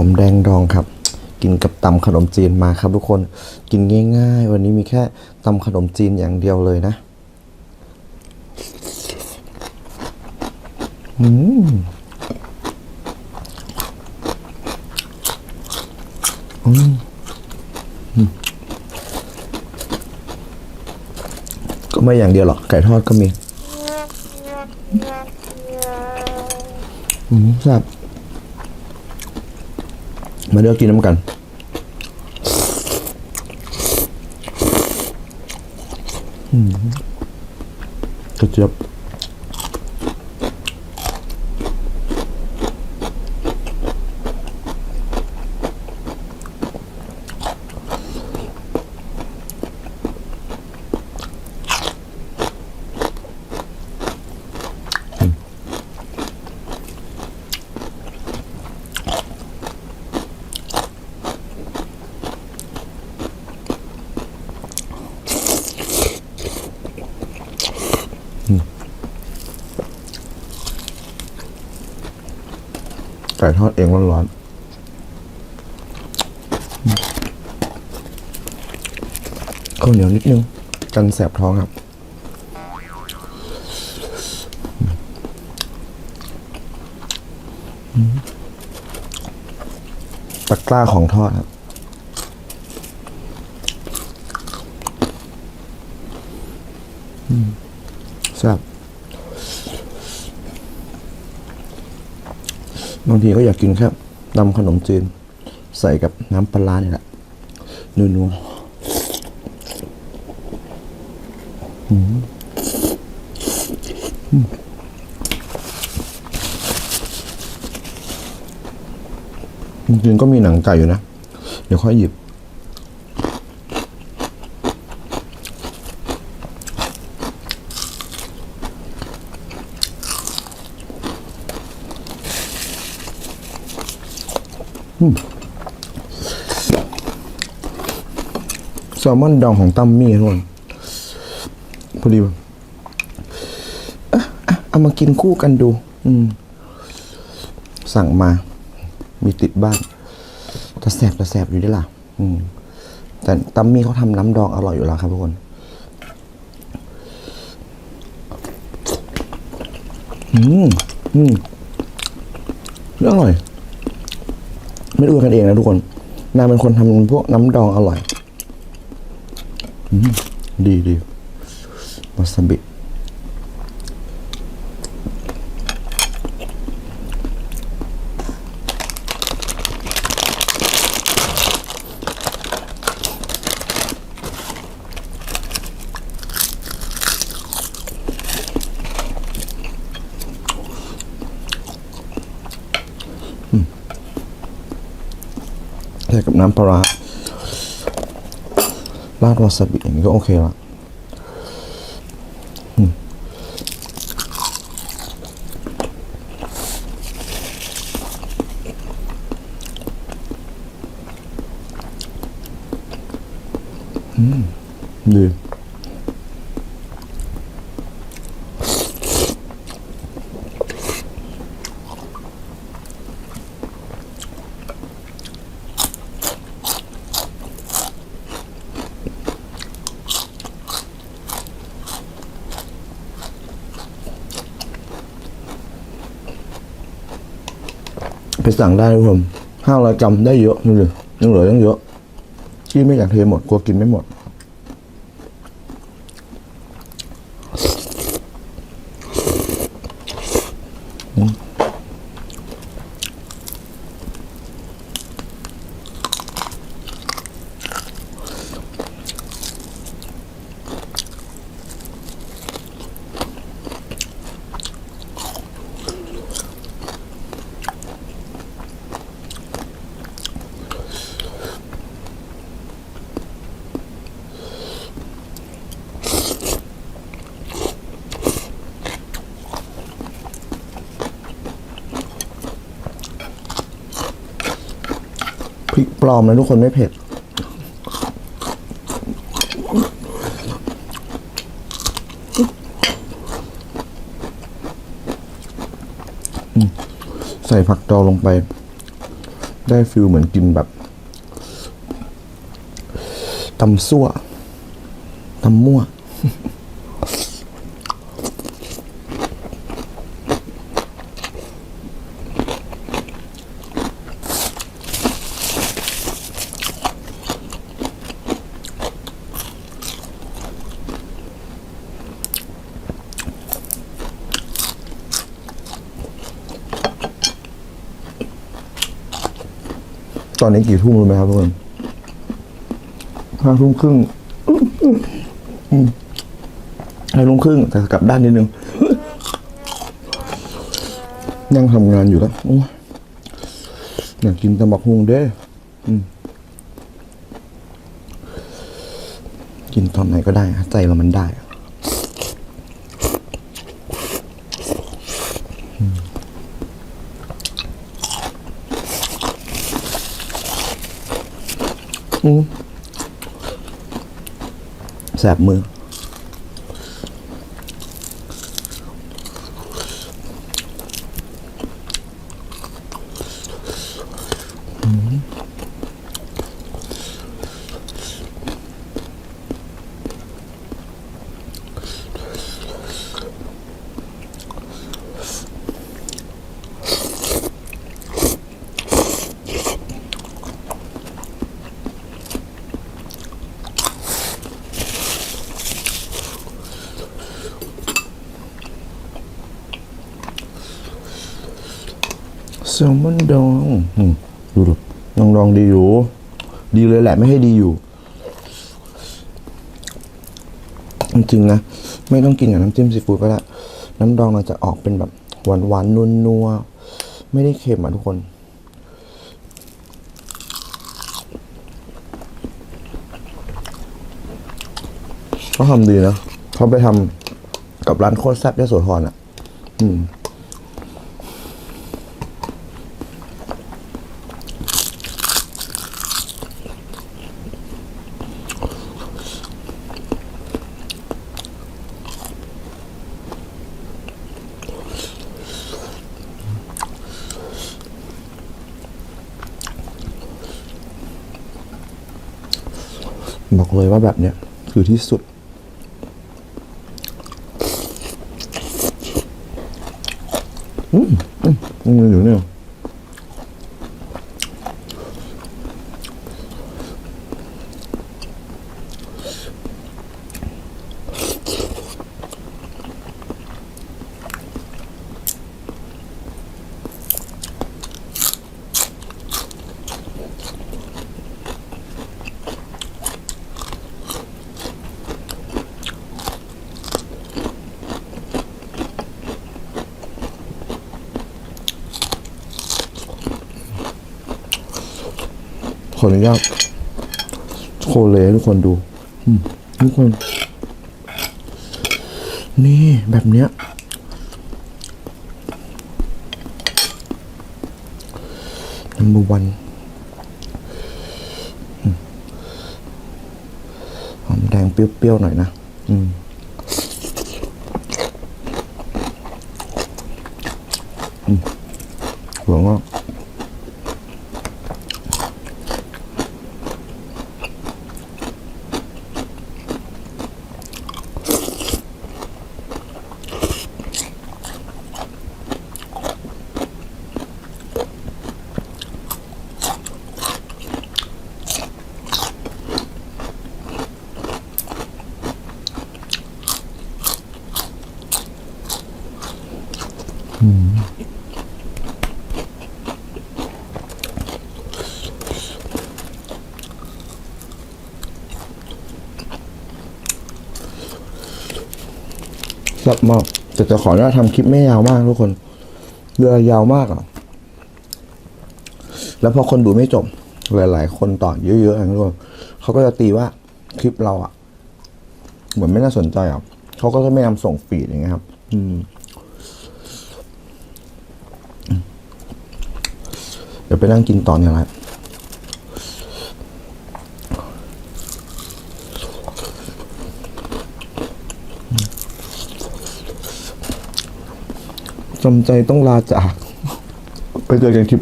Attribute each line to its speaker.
Speaker 1: อมแดงดองครับ กินกับตำขนมจีนมาครับทุกคนกินง่าย ๆ วันนี้มีแค่ตำขนมจีนอย่างเดียวเลยนะอืมอืมอืมก็ไม่อย่างเดียวหรอกไก่ทอดก็มีอืมแซ่บ มาเลือกกินน้ำกัน อืมกระเจี๊ยบ ทอดเองร้อนๆข้าวเหนียวนิดนึง กันแสบท้องครับตะกร้าของทอดครับอืมแซ่บ บางทีก็อยากกินครับนำขนมจีน ใส่กับน้ำปลาเนี่ยแหละนัวๆอืมจริงๆก็มีหนังไก่อยู่นะ เดี๋ยวค่อยหยิบ แซลมอนดองของตั้มมี่ทุกคนพอดีแบบเอะอะเอามากินคู่กันดู อืม สั่งมา มีติดบ้านจะแสบจะแสบอยู่ด้วยล่ะ อืม แต่ตั้มมี่เขาทำน้ำดองอร่อยอยู่แล้วครับทุกคนอืม อืมเรื่องอร่อย ไม่อ้วนกันเองนะทุกคน นางเป็นคนทำพวกน้ำดองอร่อยอดีดีวาซาบิ ใส่กับน้ำปลาราดวาซาบิอย่างนี้ก็โอเคละอืม สั่งได้ทุกคนห้าร้อยกรัมได้เยอะดูดิยังเหลือยังเยอะที่ไม่อยากเทหมดกลัวกินไม่หมด ริกปลอมนะทุกคนไม่เผ็ด ใส่ผักดองลงไป ได้ฟิลเหมือนกินแบบตำซั่วตำมั่ว ตอนนี้กี่ทุ่มรู้ไหมครับทุกคนห้าทุ่มครึ่งห้าทุ่มครึ่งแต่กลับด้านนิดนึงยังทำงานอยู่แล้วอยากกินตำบักฮุงเด้กินตอนไหนก็ได้ ใจเรามันได้ แสบมือแซ ลมอนดองดูดูดองดองดีอยู่ ดีเลยแหละไม่ให้ดีอยู่ จริงๆนะ ไม่ต้องกินกับน้ำจิ้มซีฟู้ดก็ได้น้ำดองเราจะออกเป็นแบบหวานหวานนัวนัวๆไม่ได้เค็มอะทุกคน เขาทำดีนะเขาไปทำกับร้านโคตรแซ่บยโสธรอะ อืม บอกเลยว่าแบบเนี้ยคือที่สุด อืมอืมอืมอยู่เนี่ย ขออนุญาตโคเลทุกคนดูทุกคน นี่แบบเนี้ย number one หอมแดงเปรี้ยวๆหน่อยนะ อืมอืมหัวงอก สับมากแต่จะขออนุญาตทำคลิปไม่ยาวมากทุกคนเรือยาวมากอะ แล้วพอคนดูไม่จบ หลาย ๆ คนต่อเยอะๆอย่างทุกคนเขาก็จะตีว่าคลิปเราอะ เหมือนไม่น่าสนใจอะเขาก็จะไม่นำส่งฟีดอย่างเงี้ยครับ อืม ดี๋ยวไปนั่งกินต่อเนี่ยแหละจำใจต้องลาจาก ไปเจอกันคลิป